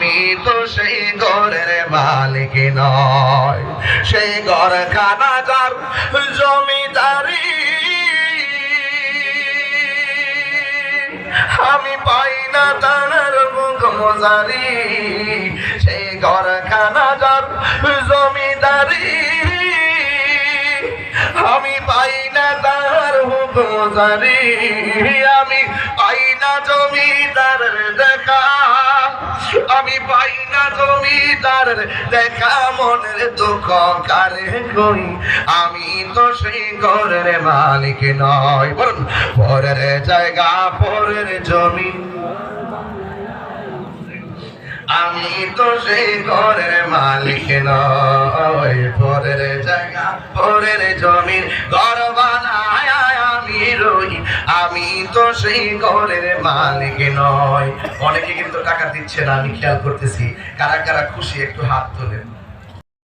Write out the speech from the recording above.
আমি তো সেই ঘরের মালিক নয়। সেই ঘর যার জমিদারি। আমি পাই না তার মুখ মজারি। সেই ঘর খানা যার জমিদারি। আমি পাই না তার হুকুমজারি আমি পাই না জমিদার দেখা। আমি পাই না জমিদার দেখা মনের দুঃখ, কারে কই? আমি তো সেই ঘরের মালিক নয় বলুন, পরের জায়গা, পরের জমি। আমি তো সেই ঘরের মালিক নয় পরের জায়গা, পরের জমির ঘর আমি তো সেই ঘরের মালিক নয় অনেকে কিন্তু টাকা দিচ্ছে না, আমি খেয়াল করতেছি। কারা কারা খুশি একটু হাত তোলেন।